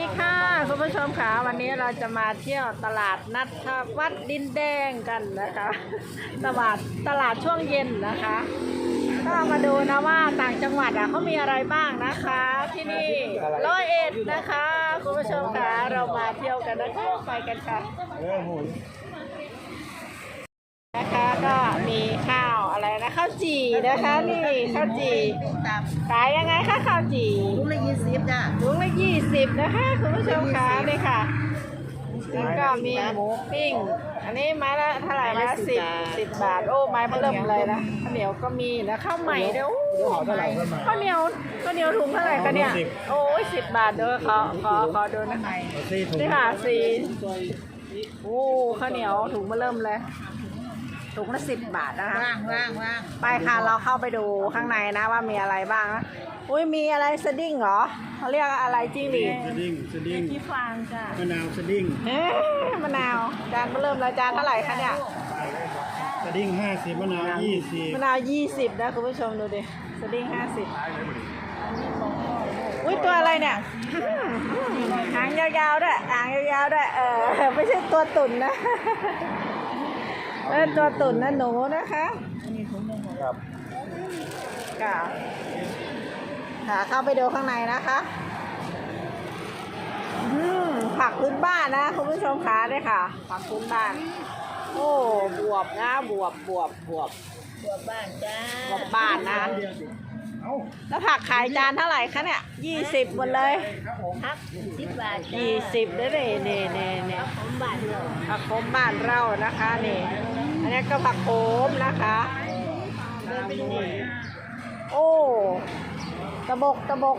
สวัสดีค่ะคุณผู้ชมค่ะวันนี้เราจะมาเที่ยวตลาดนัดวัดดินแดงกันนะคะ ตลาดตลาดช่วงเย็นนะคะ ก็มาดูนะว่าต่างจังหวัดอะเขามีอะไรบ้างนะคะ ที่นี่ร้อยเอ็ดนะคะคุณผู้ชมค่ะเรามาเที่ยวกันนะคะไปกันค่ะ นะคะก็มีข้าวอะไรนะข้าวจี่นะคะนี่ข้าวจี่ตามขายยังไงคะข้าวจี่ถุงละยี่สิบจ้ะถุงละยี่สิบนะคะคุณผู้ชมคะนี่ค่ะแล้วก็มีหมูปิ้ง อันนี้ไม้ละเท่าไหร่นะสิบสิบบาทโอ้ไม้เริ่มเลยนะข้าวเหนียวก็มีนะข้าวใหม่เด้อโอ้ข้าวเหนียวข้าวเหนียวถุงเท่าไหร่คะเนี่ยโอ้ยสิบบาทเด้อขอขอขอดูนะคะนี่ค่ะสี่โอ้ข้าวเหนียวถุงมาเริ่มเลย ถุงละสิบบาทนะคะ ว่างว่างว่างไปค่ะเราเข้าไปดูข้างในนะว่ามีอะไรบ้างนะอุ้ยมีอะไรสดิ้งเหรอเขาเรียกอะไรจิ้งหรีดสดิ้งสดิ้งที่ฟางจ้ะมะนาวสดิ้งเอ๊ะมะนาวจานเริ่มแล้วจานเท่าไหร่คะเนี่ยสดิ้งห้าสิบมะนาวยี่สิบมะนาวยี่สิบนะคุณผู้ชมดูดิสดิ้งห้าสิบอุ้ยตัวอะไรเนี่ยหางยาวๆด้วยหางยาวๆด้วยเออไม่ใช่ตัวตุ่นนะ เออตัวตุ่นนะหนูนะคะครับค่ะค่ะเข้าไปดูข้างในนะคะอืมผักพื้นบ้านนะคุณผู้ชมคะด้วยค่ะ ผักพื้นบ้าน โอ้บวบนะบวบบวบบวบตัวบ้านจ้าบวบบ้านนะแล้วผักขายจานเท่าไหร่คะเนี่ยยี่สิบหมดเลยพักสิบบาทจ้ายี่สิบเลยนี่นี่นี่นี่ผมบ้านเราผักโขมบ้านเรานะคะนี่อั นนี้ก็ผักโขมนะคะ โอ้ตะบกตะบก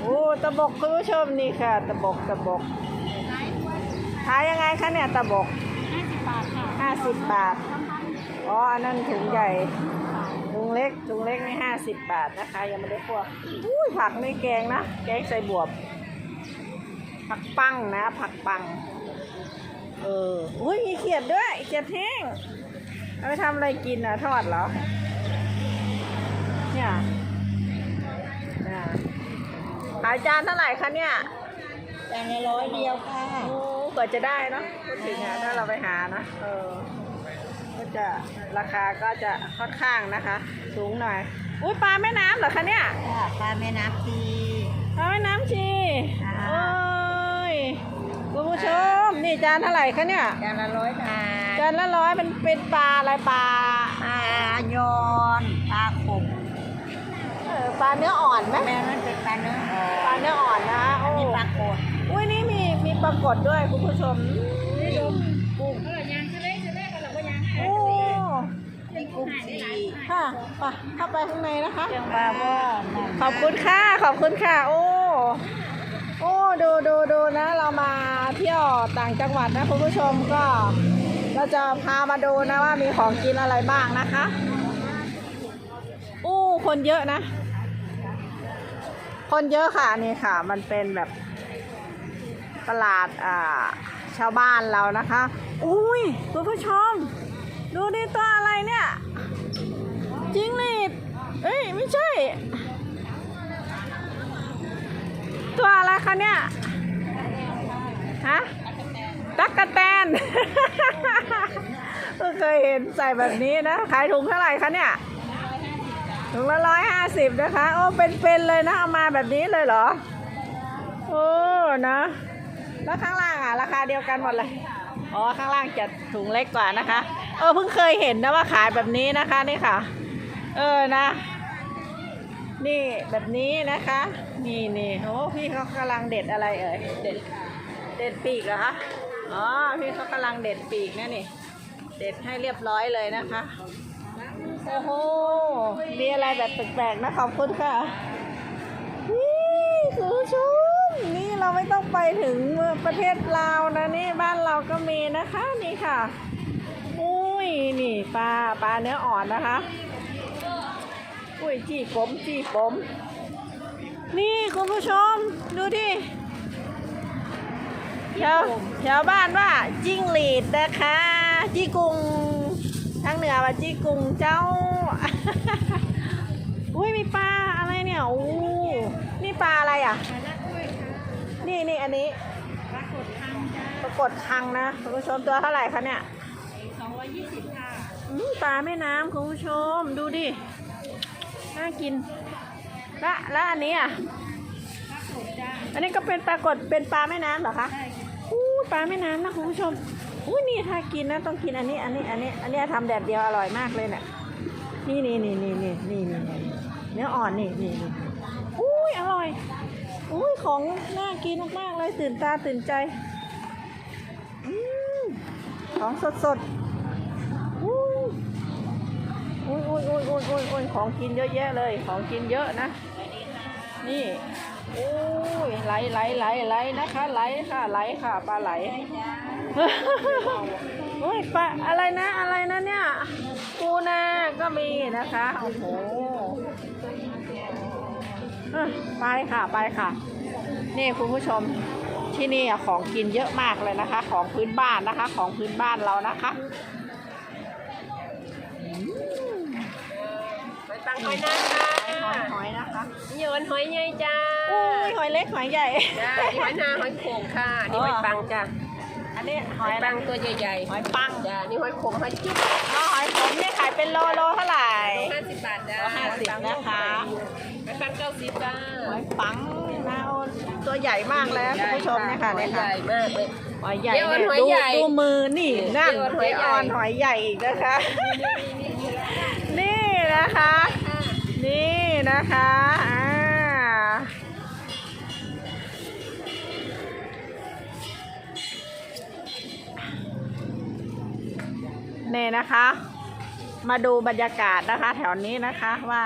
โอ้ตะบกคุณผู้ชมนี่ค่ะ ตะบกตะบกขายยังไงคะเนี่ยตะบกห้าสิบบาท อ๋อ อันนั้นถุงใหญ่ ถุงเล็ก ถุงเล็กนี่ห้าสิบบาทนะคะ ยังไม่ได้พวกอุ้ยผักไม่แกงนะ แกงใส่บวบ ผักปังนะ ผักปัง เอออุ้ยมีเขียดด้วยเขียดแห้งเอาไปทำอะไรกินอะ ทอดเหรอ เนี่ยน่ะขายจานเท่าไหร่คะเนี่ยจานละร้อยเดียวค่ะ โอ้เกิดจะได้เนาะพูดถึงนะถ้าเราไปหานะ เออ ก็จะราคาก็จะค่อนข้างนะคะ สูงหน่อย อุ้ยปลาแม่น้ำเหรอคะเนี่ยจ้าปลาแม่น้ำทีปลาแม่น้ำชีค่ะโอ้ย คุณผู้ชมนี่จานเท่าไหร่คะเนี่ย จานละร้อยบาทจานละร้อยมันเป็นปลาอะไรปลาปลายอนปลาขมเออปลาเนื้ออ่อนไหมแม่นั่นเป็นปลาเนื้อปลาเนื้ออ่อนนะโอ้นี่ปลาโกดอุ้ยนี่มีมีปลากดด้วยคุณผู้ชมนี่ดูกุ้งโอ้นี่กุ้งสีค่ะไปเข้าไปข้างในนะคะเจ้าปลาว่าขอบคุณค่ะขอบคุณค่ะ โอ้โอ้ ดูดูดูนะเรามาเที่ยวต่างจังหวัดนะคุณผู้ชมก็ เราจะพามาดูนะว่ามีของกินอะไรบ้างนะคะอู้คนเยอะนะ คนเยอะค่ะนี่ค่ะ มันเป็นแบบตลาดอ่าชาวบ้านเรานะคะอุ้ยคุณผู้ชม ดูดิตัวอะไรเนี่ย จิ้งหรีดเอ้ยไม่ใช่ ตัวอะไรคะเนี่ยฮะตักกะแตนเพิ่งเคยเห็นใส่แบบนี้นะขายถุงเท่าไหร่คะเนี่ยถุงละร้อยห้าสิบนะคะ โอ้เป็นๆเลยนะเอามาแบบนี้เลยเหรอโอ้นะแล้วข้างล่างอะ ราคาเดียวกันหมดเลยอ๋อข้างล่างจะถุงเล็กกว่านะคะ เออเพิ่งเคยเห็นนะว่าขายแบบนี้นะคะนี่ค่ะ เออนะ นี่แบบนี้นะคะ นี่นี่โอ้พี่เขากำลังเด็ดอะไรเอ่ยเด็ดเด็ดปีกเหรอคะอ๋อพี่เขากำลังเด็ดปีกนะนี่ เด็ดให้เรียบร้อยเลยนะคะโอ้โหมีอะไรแบบแปลกๆนะขอบคุณค่ะนี่คุณผู้ชมนี่เราไม่ต้องไปถึงประเทศลาวนะนี่บ้านเราก็มีนะคะนี่ค่ะอุ้ยนี่ปลาปลาเนื้ออ่อนนะคะ อุ้ยจี้ผมจี้ผม นี่คุณผู้ชม ดูดิแถวแถวบ้านว่าจิ้งหรีดนะคะ จี้กุงทางเหนือว่าจี้กุงเจ้า อุ้ยมีปลาอะไรเนี่ยอู้นี่ปลาอะไรอะ นี่นี่อันนี้ปรากฏคังนะคุณผู้ชมตัวเท่าไหร่คะเนี่ยสองร้อยยี่สิบค่ะอืมปลาแม่น้ำคุณผู้ชมดูดิ น่ากิน และแล้วอันนี้อะ อันนี้ก็เป็นปลากดเป็นปลาแม่น้ำเหรอคะอู้ปลาแม่น้ำนะคุณผู้ชมอู้นี่ถ้ากินนะต้องกินอันนี้ อันนี้ อันนี้ อันนี้ทำแดดเดียวอร่อยมากเลยเนี่ยนี่นี่นี่นี่นี่นี่เนื้ออ่อนนี่นี่อู้ยอร่อยอู้ยของน่ากินมากๆเลยตื่นตาตื่นใจ ของสดๆ อุ้ยอุ้ยอุ้ยอุ้ยอุ้ยอุ้ยของกินเยอะแยะเลย ของกินเยอะนะ นี่โอ้ยไหลไหลไหลไหลนะคะ ไหลค่ะ ไหลค่ะ ปลาไหลโอ้ยปลาอะไรนะอะไรนะเนี่ยปูนาก็มีนะคะโอ้โหเอ้ยไปค่ะไปค่ะ นี่คุณผู้ชมที่นี่อะของกินเยอะมากเลยนะคะ ของพื้นบ้านนะคะ ของพื้นบ้านเรานะคะ หอยนางค่ะหอยหอยนะคะนี่หอยหอยใหญ่จ้าอุ้ยหอยเล็กหอยใหญ่จ้านี่หอยนางหอยโข่งค่ะนี่หอยปังจ้าอันนี้หหออยยอะไรปังตัวใหญ่หอยปังๆจ้านี่หอยขมหอยจิ๊บอ๋อหอยผมเนี่ยขายเป็นโลโลเท่าไหร่ห้าสิบบาทจ้าห้าสิบนะคะหอยปังเก้าสิบจ้าหอยปังนะโอ้ตัวใหญ่มากแล้วคุณผู้ชมเนี่ยค่ะเนี่ยหอยใหค่ะญ่มากเลยหอยใหญ่เดี๋ยวเนี่ยหอยดูใหญ่ดูมือนี่นั่นเดี๋ยวหอยใหญ่อ่อนหอยใหญ่อีกนะคะ นี่นะคะ นี่นะคะอ่านี่นะคะ มาดูบรรยากาศนะคะ แถวนี้นะคะว่า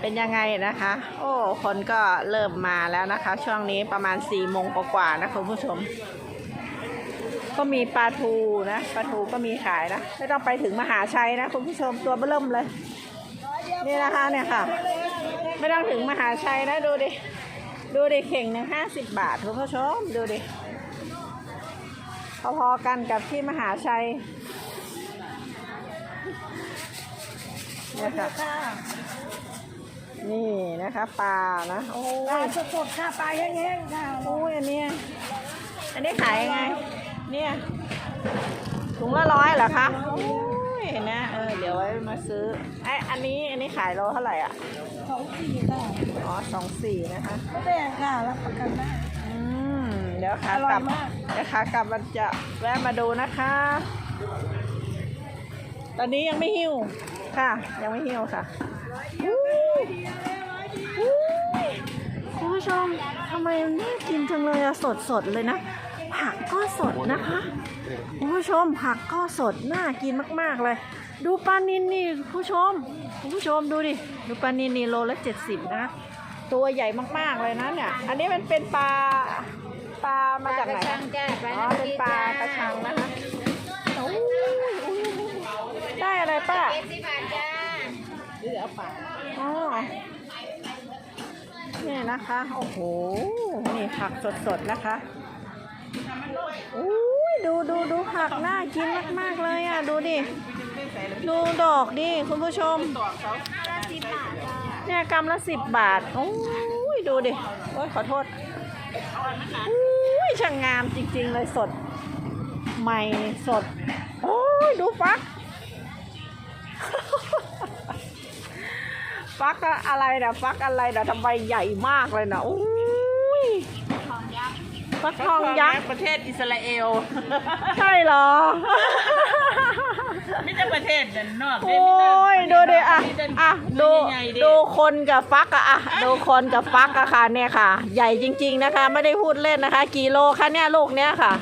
เป็นยังไงนะคะ โอ้คนก็เริ่มมาแล้วนะคะ ช่วงนี้ประมาณ4ี่โมงกว่าๆนะคุณผู้ชม ก็มีปลาทูนะปลาทูก็มีขายนะ ไม่ต้องไปถึงมหาชัยนะคุณผู้ชมตัวเบิ่มเลย นี่นะคะเนี่ยค่ะ ไม่ต้องถึงมหาชัยนะดูดิ ดูดิเข่งหนึ่งห้าสิบบาทคุณผู้ชมดูดิพอๆกันกับที่มหาชัยเนี่ยค่ะนี่นะคะปลานะโอ้ปลายสดๆค่ะปลาแห้งๆค่ะโอ้ยอันเนี้ยอันนี้ขายยังไง เนี่ยถุงละร้อยเหรอคะ โอ้ยนะเออเดี๋ยวไว้มาซื้อไออันนี้อันนี้ขายโลเท่าไหร่อะสองสี่ค่ะอ๋อสองสี่นะคะก็แดงค่ะรับประกันได้อืมเดี๋ยวขาอร่กอยลับมากเดี๋ยวขากลับมันจะแวะมาดูนะคะ ตอนนี้ยังไม่หิวค่ะ ยังไม่หิวค่ะอู้อู้คุณผู้ชมทำไมมันน่ากินจังเลยอะสดสดๆเลยนะ ผักก็สดนะคะคุณผู้ชมผักก็สดน่ากินมาก ๆ เลย ดูปลานินนี่คุณผู้ชมคุณผู้ชมดูดิดูปลานินนี่โลละเจ็ดสิบนะตัวใหญ่มากๆเลยนะเนี่ยอันนี้มันเป็นปลาปลามาจากไหนปลคะกระชังจ้าปลาอ๋อเป็นปลากระชังนะคะโอ้ยได้อะไรป้าเจ็ดสิบบาทจ้าอ๋อนี่นะคะ โอ้โห นี่ผักสดๆ นะคะ อุ้ยดูดูดูผักน่ากินมาก ๆ เลยอะ ดูดิ ดูดอกดิคุณผู้ชม เนี่ยกำละสิบบาทโอ้ยดูดิ โอ้ยขอโทษอุ้ยช่างงามจริง ๆ เลยสด ใหม่สด โอ้ยดูฟักฟักอะไรนะฟักอะไรนะทำไมใหญ่มากเลยนะอุ้ย ฟักทองยักษ์ ประเทศอิสราเอล ใช่เหรอ ไม่ใช่ประเทศด้านนอกโอ้ยดูดิอะอะดูดูคนกับฟักอะอะดูคนกับฟักอะค่ะเนี่ยค่ะ ใหญ่จริง ๆนะคะ ไม่ได้พูดเล่นนะคะกี่โลคะเนี่ยลูกเนี้ยค่ะ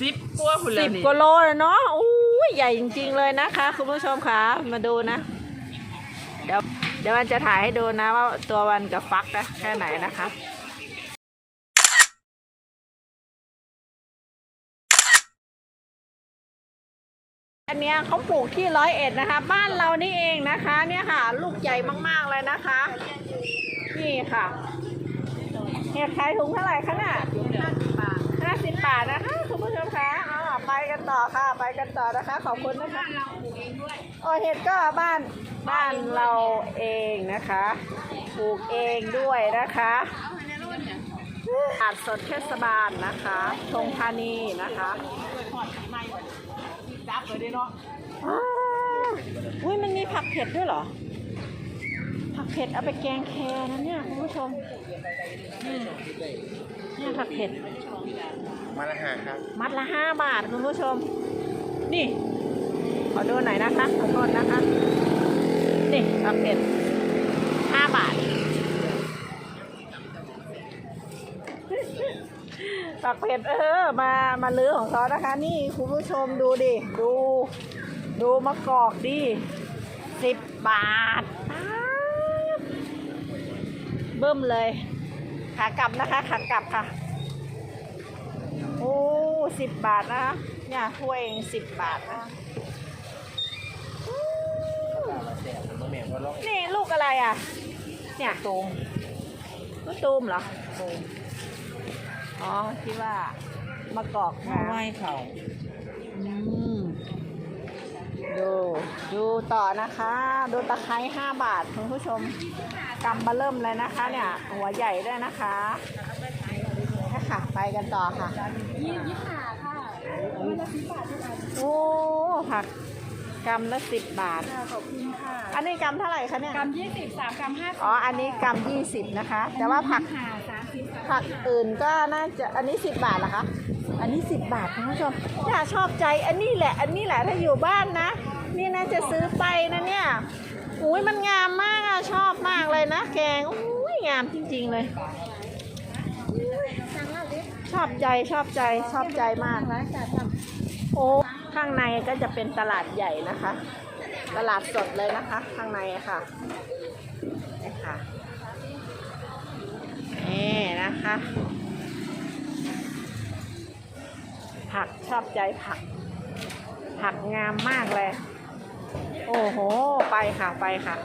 สิบกว่าคุณสิบกว่าโลเลยเนาะอู้ยใหญ่จริง ๆเลยนะคะ คุณผู้ชมค่ะมาดูนะ เดี๋ยวเดี๋ยววันจะถ่ายให้ดูนะว่าตัววันกับฟักนะแค่ไหนนะคะ อันเนี้ยเขาปลูกที่ร้อยเอ็ดนะคะ บ้านเรานี่เองนะคะ เนี่ยค่ะ ลูกใหญ่มากๆเลยนะคะ นี่ค่ะเนี่ยขายถุงเท่าไหร่คะเนี่ยห้าสิบบาทนะคะคุณผู้ชมคะอ๋อไปกันต่อค่ะไปกันต่อนะคะ ขอบคุณนะคะโอเห็ดก็บ้านบ้านเราเองนะคะปลูกเองด้วยนะคะอาดสดเทศบาลนะคะธงธานีนะคะ จับเลยดิเนาะอ้าวอุ้ยมันมีผักเผ็ดด้วยเหรอ ผักเผ็ดเอาไปแกงแคนะเนี่ยคุณผู้ชมนี่เนี่ยผักเผ็ด มาละหาครับ มัดละห้าบาทคุณผู้ชม นี่ขอดูหน่อยนะคะขอโทษนะคะ นี่ผักเผ็ดห้าบาท ผักเผ็ดเออมามาลื้อของเขานะคะ นี่คุณผู้ชมดูดิ ดู ดูมะกอกดิสิบบาทเบิ่มเลยขากลับนะคะขากลับค่ะ โอ้สิบบาทนะคะเนี่ยถ้วยเองสิบบาทนะนี่ลูกอะไรอะ เนี่ยตูมลูกตูมเหรอตูม อ๋อที่ว่ามะกอกมานะไหว้เขาอืมดูดูต่อนะคะ ดูตะไคร้ห้าบาทคุณผู้ชมกำมาเริ่มเลยนะคะ เนี่ย หัวใหญ่ด้วยนะคะค่ะค่ะไปกันต่อค่ะยี่ยี่ขาค่ะโอ้ผักกำละสิบบาทขอบคุณค่ะ อันนี้กำเท่าไหร่คะเนี่ยกำยี่สิบสามกำห้าสิบอ๋อ อันนี้กำยี่สิบนะคะ แต่ว่าผักค่ะสามสิบ ผักอื่นก็น่าจะอันนี้สิบบาทเหรอคะ อันนี้สิบบาทคุณผู้ชมอย่าชอบใจอันนี้แหละ อันนี้แหละถ้าอยู่บ้านนะ นี่น่าจะซื้อไปนะเนี่ยอุ้ยมันงามมากอะชอบมากเลยนะแกงอุ้ยงามจริง ๆเลย ชอบใจชอบใจชอบใจมากโอ้ข้างในก็จะเป็นตลาดใหญ่นะคะ ตลาดสดเลยนะคะ ข้างในี่ค่ะ นี่นะคะ ผักชอบใจผัก ผักงามมากเลย โอ้โห ไปค่ะไปค่ะ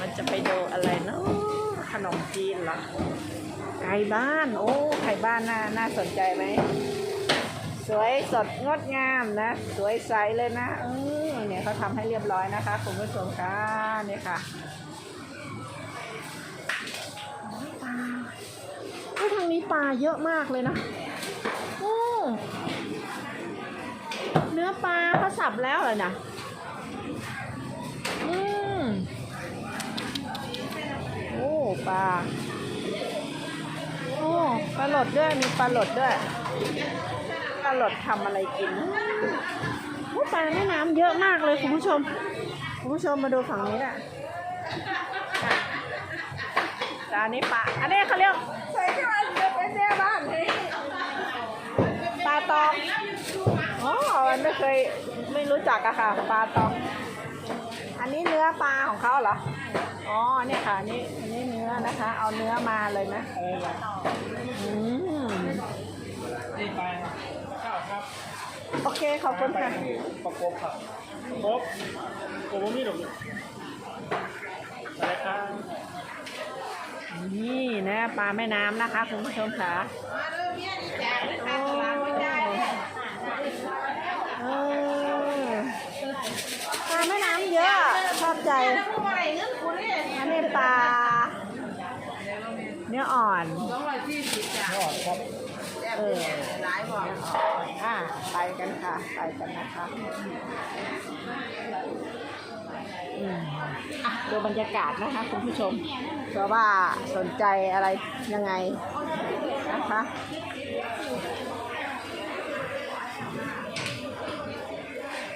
มันจะไปดูอะไรเนาะขนมจีนเหรอไก่บ้าน โอ้ไก่บ้านน่าน่าสนใจไหมสวยสดงดงามนะ สวยใสเลยนะเออเนี่ยเขาทำให้เรียบร้อยนะคะ คุณผู้ชมค่ะนี่ค่ะ ทางนี้ปลาเยอะมากเลยนะโอ้เนื้อปลาเขาสับแล้วเหรอนะอืมโอ้ปลาโอ้ปลาหลดด้วยมีปลาหลดด้วยปลาหลดทำอะไรกินโอ้ปลาแม่น้ำเยอะมากเลยคุณผู้ชม คุณผู้ชมมาดูฝั่งนี้น่ะอะ จานนี้ปลา อันนี้เขาเรียกใส่ที่มันจะเป็นแม่บ้านปลาตองอ๋อมันไม่เคยไม่รู้จักอะค่ะ ปลาตอง อันนี้เนื้อปลาของเขาเหรอ อ๋อ เนี่ยค่ะนนี้อันนี้เนื้อนะคะ เอาเนื้อมาเลยนะอืมนี่ไปข้าวครับ โอเค ขอบคุณค่ะประกบครับประกบผมมีหรอกอะไรครับ นี่นะปลาแม่น้ำนะคะคุณผู้ชมค่ะปลาแม่น้ำเยอะชอบใจอันนี้ปลาเนื้ออ่อนสองร้อยสี่อดครับเออหลายบอกอะไปกันค่ะ ไปกันนะคะ อืมอะดูบรรยากาศนะคะคุณผู้ชมเผื่อว่าสนใจอะไรยังไงนะคะ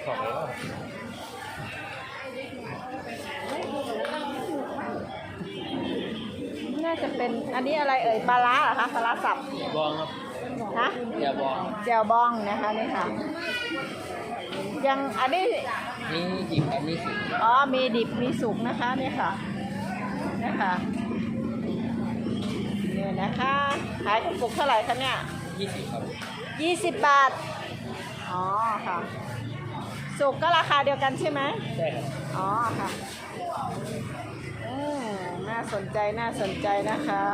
ขอบคุณน่าจะเป็นอันนี้อะไรเอ่ยปลาร้าเหรอคะปลาร้าสับบองครับฮะอย่าบองแจวบองนะคะนี่ค่ะยังอันนี้ นี่หยิบอันนี้สิอ๋อมีดิบมีสุกนะคะนี่ค่ะนี่ค่ะนี่นะคะขายกระปุกเท่าไหร่คะเนี่ยยี่สิบครับยี่สิบบาทอ๋อค่ะ สุกก็ราคาเดียวกันใช่ไหมใช่ครับอ๋อค่ะอืมน่าสนใจน่าสนใจนะคะ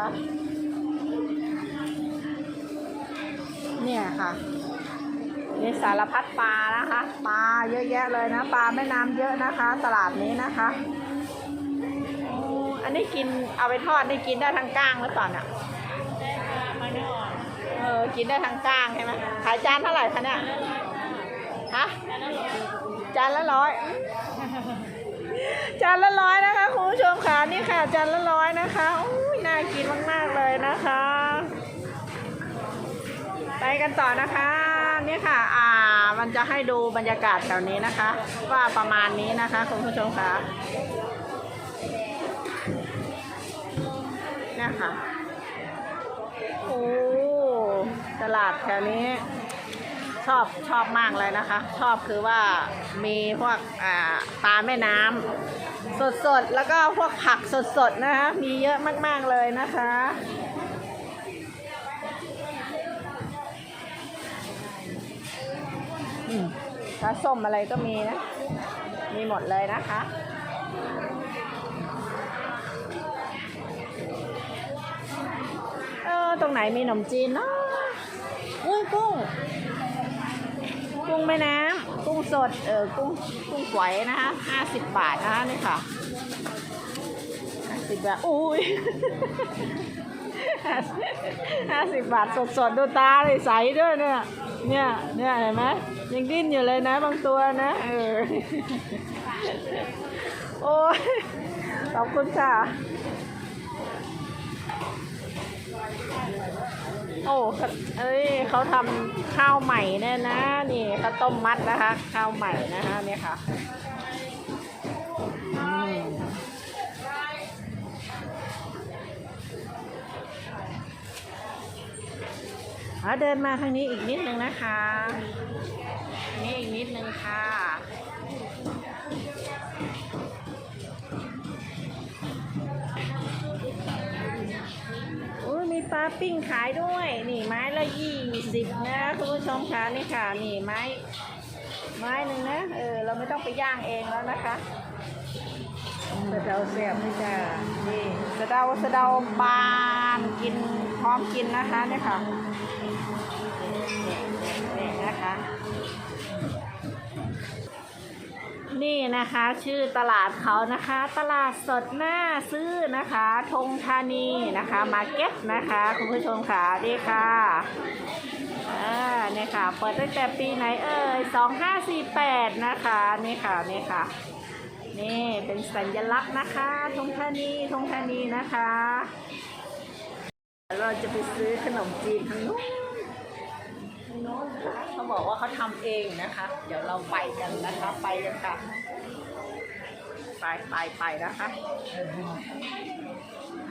เนี่ยค่ะ มีสารพัดปลานะคะ ปลาเยอะแยะเลยนะ ปลาแม่น้ำเยอะนะคะ ตลาดนี้นะคะ อันนี้กินเอาไปทอดได้กินได้ทั้งก้างหรือเปล่าเนี่ยได้ค่ะมาเนื้ออ่อนเออ กินได้ทั้งก้างใช่ไหมขายจานเท่าไหร่คะเนี่ยฮะจานละร้อยจานละร้อยนะคะคุณผู้ชมค่ะนี่ค่ะจานละร้อยนะคะอุ้ยน่ากินมาก ๆ เลยนะคะ ไปกันต่อนะคะ นี่ค่ะ อ่า มันจะให้ดูบรรยากาศแถวนี้นะคะ ว่าประมาณนี้นะคะคุณผู้ชมค่ะเนี่ยค่ะ โอ้ ตลาดแถวนี้ ชอบชอบมากเลยนะคะ ชอบคือว่ามีพวกอ่าปลาแม่น้ำสดๆ แล้วก็พวกผักสดๆ นะคะ มีเยอะมากๆเลยนะคะ ปลาส้มอะไรก็มีนะ มีหมดเลยนะคะเออตรงไหนมีขนมจีนเนาะอุ้ยกุ้ง กุ้งแม่น้ำกุ้งสด เออกุ้งกุ้งฝอยนะคะห้าสิบบาทนะคะนี่ค่ะห้าสิบบาท อุ้ยห้าสิบบาทสดสดๆดูตาเลยใสด้วยเนี่ย เนี่ย เนี่ยเห็นไหม ยังดิ้นอยู่เลยนะบางตัวนะเออโอ้ยขอบคุณค่ะ โอ้เขาเอ้ยเขาทำข้าวใหม่เนี่ยนะ นี่ข้าวต้มมัดนะคะ ข้าวใหม่นะคะเนี่ยค่ะอืมอะเดินมาทางนี้อีกนิดนึงนะคะ นี้อีกนิดนึงค่ะอุ้ยมีปลาปิ้งขายด้วย นี่ไม้ละยี่สิบนะคุณผู้ชมคะนี่ค่ะ นี่ไม้ ไม้หนึ่งนะ เออ เราไม่ต้องไปย่างเองแล้วนะคะสะเดาแซ่บนี่จ้านี่สะเดาสะเดาบานกินพร้อมกินนะคะเนี่ยค่ะ นี่นะคะชื่อตลาดเขานะคะ ตลาดสดหน้าซื้อนะคะธงธานีนะคะมาร์เก็ตนะคะ คุณผู้ชมค่ะดีค่ะอ่าเนี่ยค่ะเปิดตั้งแต่ปีไหนเอ่ย2548นะคะนี่ค่ะนี่ค่ะ นี่เป็นสัญลักษณ์นะคะธงธานีธงธานีนะคะ เราจะไปซื้อขนมจีนทางนู้นทางโน้นนะคะ เขาบอกว่าเขาทำเองนะคะ เดี๋ยวเราไปกันนะคะ ไปกันค่ะ ไปไปไปนะคะ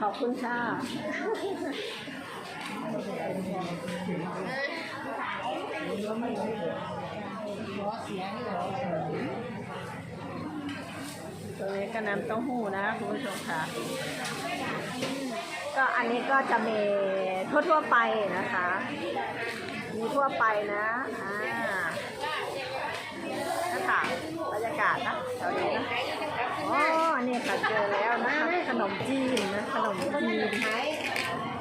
ขอบคุณค่ะตัวนี้ก็น้ำเต้าหู้นะคุณผู้ชมค่ะ ก็อันนี้ก็จะมีทั่วๆไปนะคะ มีทั่วไปนะอ่านั่ค่ะบรรยากาศนะแถวนี้นะอ๋อนี่ค่ะเจอแล้วนะคะขนมจีนนะขนมจีน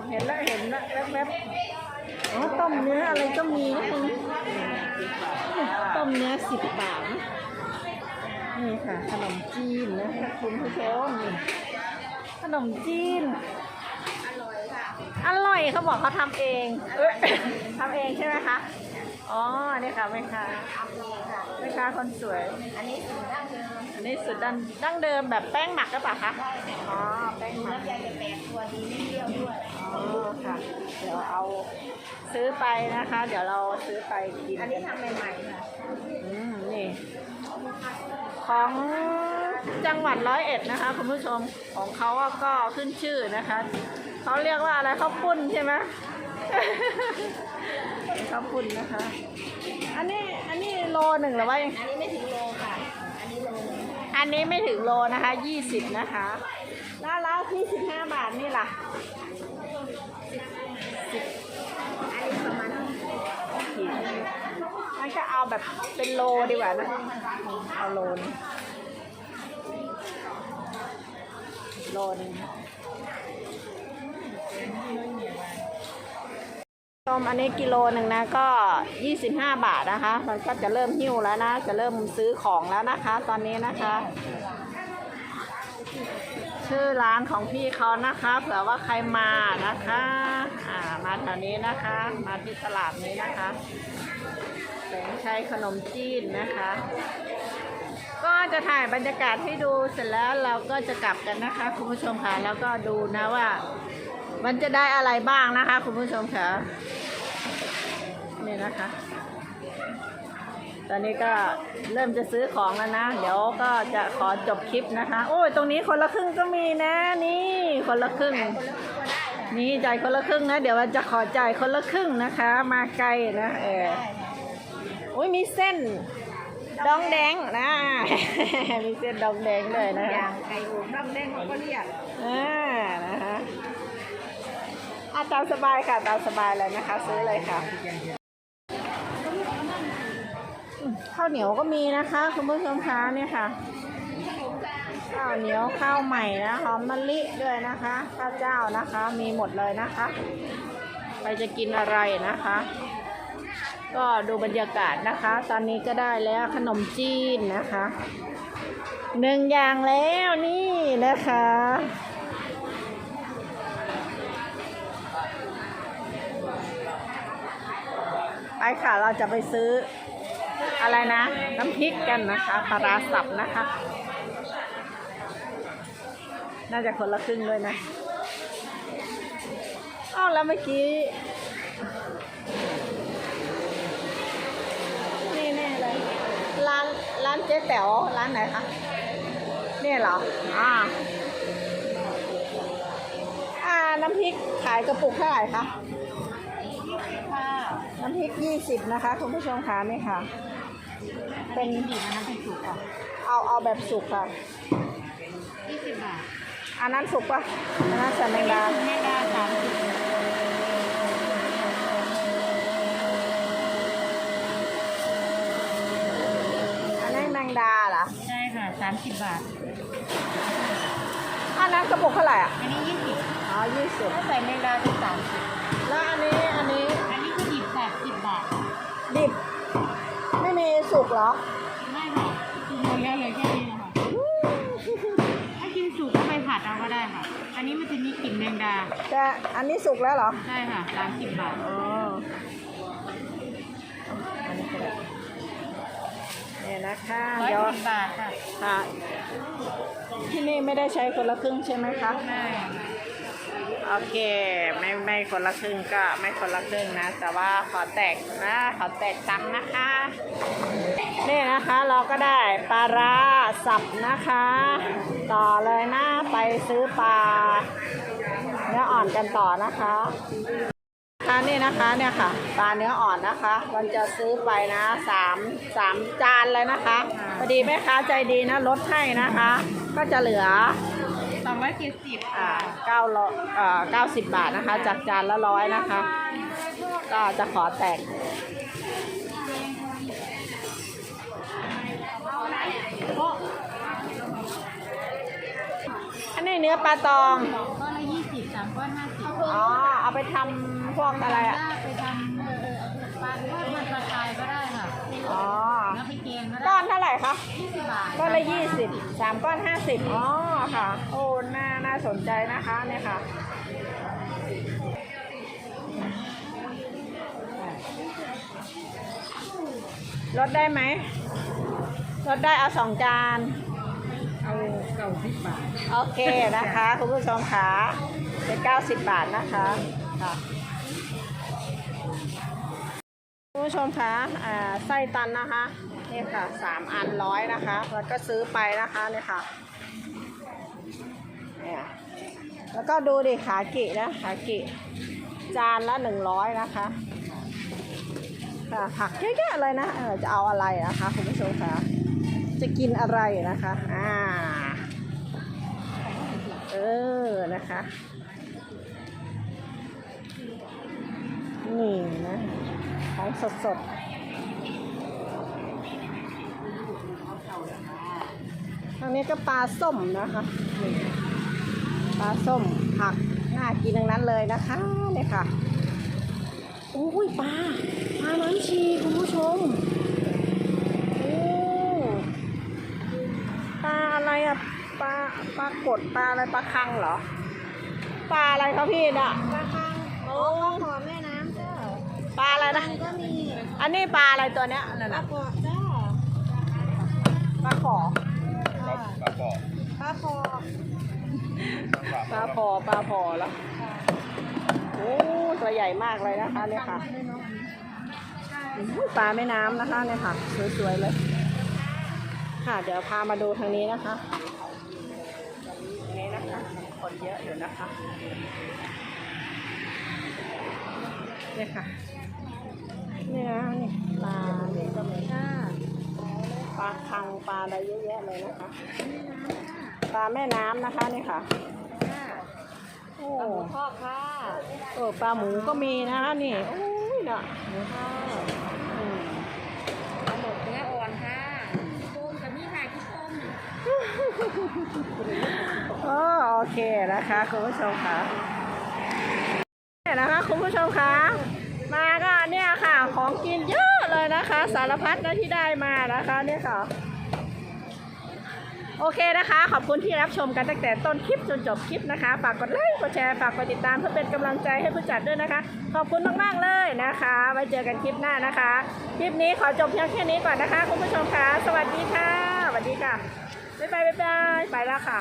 เห็นแล้วเห็นแล้วแวบๆอ๋อต้มเนื้ออะไรก็มีนะคุณต้มเนื้อสิบบาทนี่ค่ะ ขนมจีนนะคะคุณผู้ชมขนมจีน อร่อยเขาบอกเขาทำเองเอ้ยทำเองใช่ไหมคะ อ๋อ นี่ค่ะแม่ค้าแม่ค้าคนสวย อันนี้สูตรดั้งเดิมอันนี้สุดดันดั้งเดิมแบบแป้งหมักก็ปล่ะคะ อ๋อ แป้งหมักน้ำยาจะแปดตัวดีไม่เปรี้ยวด้วย อ๋อ ค่ะ เดี๋ยวเอาซื้อไปนะคะ เดี๋ยวเราซื้อไปกิน อันกันี้นทำใหม่ๆค่ะ อืม นี่ ของจังหวัดร้อยเอ็ดนะคะ คุณผู้ชม ของเขาอะก็ขึ้นชื่อนะคะ เขาเรียกว่าอะไรข้าวปุ้นใช่ไหมข้าวปุ้นนะคะ อันนี้อันนี้โลหนึ่งหรือว่ายังอันนี้ไม่ถึงโลค่ะ อันนี้โลอันนี้ไม่ถึงโลนะคะยี่สิบนะคะแล้วแล้วที่สิบห้าบาทนี่ล่ะอันนี้ประมาณขีดมันก็เอาแบบเป็นโลดีกว่านะเอาโลนโลนึง ต้มอันนี้กิโลหนึ่งนะก็ยี่สิบห้าบาทนะคะ มันก็จะเริ่มหิ้วแล้วนะ จะเริ่มซื้อของแล้วนะคะ ตอนนี้นะคะ ชื่อร้านของพี่เขานะคะเผื่อว่าใครมานะคะอ่ามาแถวนี้นะคะ มาที่ตลาดนี้นะคะแสงชัยขนมจีนนะคะ ก็จะถ่ายบรรยากาศให้ดูเสร็จแล้วเราก็จะกลับกันนะคะ คุณผู้ชมค่ะแล้วก็ดูนะว่า มันจะได้อะไรบ้างนะคะ คุณผู้ชมค่ะนี่นะคะ ตอนนี้ก็เริ่มจะซื้อของแล้วนะ เดี๋ยวก็จะขอจบคลิปนะคะ โอ้ยตรงนี้คนละครึ่งก็มีนะนี่คนละครึ่ง นี่จ่ายคนละครึ่งนะ เดี๋ยวจะขอจ่ายคนละครึ่งนะคะ มาไกลนะเออโอ้ยมีเส้นดองแดงนะ มีเส้นดองแดงเลยนะอคะย่างไก่อุ่นน้ำแดงเขาก็เรียกอ่านะคะ อาตามสบายค่ะตามสบายเลยนะคะ ซื้อเลยค่ะ ข้าวเหนียวก็มีนะคะคุณผู้ชมคะเนี่ยค่ะ ข้าวเหนียวข้าวใหม่นะหอมมะลิด้วยนะคะ ข้าวเจ้านะคะ มีหมดเลยนะคะใครจะกินอะไรนะคะ ก็ดูบรรยากาศนะคะ ตอนนี้ก็ได้แล้วขนมจีนนะคะหนึ่งอย่างแล้วนี่นะคะ ไป ค่ะเราจะไปซื้ออะไรนะ น้ำพริกกันนะคะปลาร้าสับนะคะ น่าจะคนละครึ่งด้วยนะอ้าวแล้วเมื่อกี้นี่แน่เลยร้านร้านเจ๊แต๋วร้านไหนคะนี่เหรออ่าอ่าน้ำพริกขายกระปุกเท่าไหร่คะ พริกยี่สิบนะคะคุณผู้ชมคะนี่ค่ะ เป็นบีบมันน้ำเป็นสุกอะเอาเอาแบบสุกค่ะยี่สิบบาทอันนั้นสุกปะอันนั้นใส่แมงดาแม่ดาสามสิบอันนั้นแมงดาเหรอใช่ค่ะสามสิบบาท อันนั้นกระปุกเท่าไหร่อะอันนี้ยี่สิบอ๋อยี่สิบถ้าใส่แมงดาเป็นสามสิบแล้ว ค่ะดิบ ไม่มีสุกเหรอ ไม่ค่ะกินหมดแล้วเลยแค่นี้นะคะถ้ากินสุกก็ไปผัดเอาก็ได้ค่ะ อันนี้มันจะมีกลิ่นแมงดาแต่อันนี้สุกแล้วเหรอใช่ค่ะสามสิบบาท อ๋ออันนี้ก็ได้เนี่ยนะคะร้อยเดี๋ยวสิบบาทค่ะค่ะ ที่นี่ไม่ได้ใช้คนละครึ่งใช่ไหมคะใช่ โอเค ไม่ไม่คนละครึ่งก็ไม่คนละครึ่งนะ แต่ว่าขอแตกนะขอแตกตังนะคะนี่นะคะเราก็ได้ปลาร้าสับนะคะ ต่อเลยนะไปซื้อปลาเนื้ออ่อนกันต่อนะคะค่ะนี่นะคะเนี่ยค่ะปลาเนื้ออ่อนนะคะมันจะซื้อไปนะสามสามจานเลยนะคะพอดีแม่ค้าใจดีนะลดให้นะคะ ก็จะเหลือ สองร้อยเจ็ดสิบอ่าเก้าร้อยเอ่อเก้าสิบบาทนะคะ จากจานละร้อยนะคะ ก็จะขอแตกอันนี้เนื้อปลาตองก้อนละยี่สิบสามก้อนห้าสิบอ๋อ เอาไปทำพวกอะไรอะ ไปทำเออปลาทอดมันปลากายก็ได้ค่ะ อ๋อ แล้วไปแกงก็ก้ได้อนเท่าไหร่คะ ยี่สิบบาทก้อนละยี่สิบสามก้อนห้าสิบอ๋อค่ะ โอ้ น่า น่าสนใจนะคะเนี่ยค่ะ ลดได้ไหม ลดได้เอาสองจาน เอาเก้าสิบบาท โอเคนะคะ คุณผู้ชมค่ะเป็นเก้าสิบบาทนะคะค่ะคุณ ผู้ชมคะไส้ตันนะคะนี่ค่ะสามอันร้อยนะคะแล้วก็ซื้อไปนะคะนี่ค่ะเนี่ยแล้วก็ดูดิขากินะขากิจานละหนึ่งร้อยนะคะค่ะผักเยอะแยะเลยนะเออจะเอาอะไรนะคะคุณผู้ชมคะจะกินอะไรนะคะอ่าเออนะคะนี่นะ ของสดสดๆทางนี้ก็ปลาส้มนะคะนี่ปลาส้มผักน่ากินทั้งนั้นเลยนะคะเนี่ยค่ะอุ้ยปลาปลาน้ำชีคุณผู้ชมโอ้ปลาอะไรอะปปลาปลากดปลาอะไรปลาคังเหรอปลาอะไรครับพี่น่ะปลาคังโอ้ปลาขอแม่น้ำเจ้า ปลาอะไรนะ ก็มีอันนี้ปลาอะไรตัวเนี้ยนั่นปลาน่ะปอดเจ้าปลาขอครับปลาปอกปลาปอดปลาพอปลาพอแล้วโอ้ตัวใหญ่มากเลยนะคะเนี่ยค่ะอุ้ยปลาแม่น้ำนะคะเนี่ยค่ะ สวยๆเลย ค่ะ เดี๋ยวพามาดูทางนี้นะคะตรงนี้นะคะคนเยอะอยู่นะคะเนี่ยค่ะ นี่นะนี่ปลาเนี่ยก็มีปลาคังปลาอะไรเยอะแยะเลยนะคะ ปลาแม่น้ำนะคะนี่ค่ะโอ้พ่อค่ะเออปลาหมูก็มีนะคะนี่โอ้ยน่ะหมูทอดอืมปลาหมกเนื้ออ่อนค่ะต้มกับนี่ค่ะที่ต้มโอ้โอเคนะคะคุณผู้ชมค่ะเนี่ยนะคะคุณผู้ชมคะ มาก็เนี่ยค่ะของกินเยอะเลยนะคะ สารพัดนะที่ได้มานะคะเนี่ยค่ะ โอเคนะคะ ขอบคุณที่รับชมกันตั้งแต่ต้นคลิปจนจบคลิปนะคะ ฝากกดไลค์กดแชร์ฝากกดติดตามเพื่อเป็นกำลังใจให้ผู้จัดด้วยนะคะ ขอบคุณมากๆเลยนะคะไว้เจอกันคลิปหน้านะคะ คลิปนี้ขอจบเพียงแค่นี้ก่อนนะคะ คุณผู้ชมคะสวัสดีค่ะสวัสดีค่ะบ๊ายบายบ๊ายบายไปแล้วค่ะ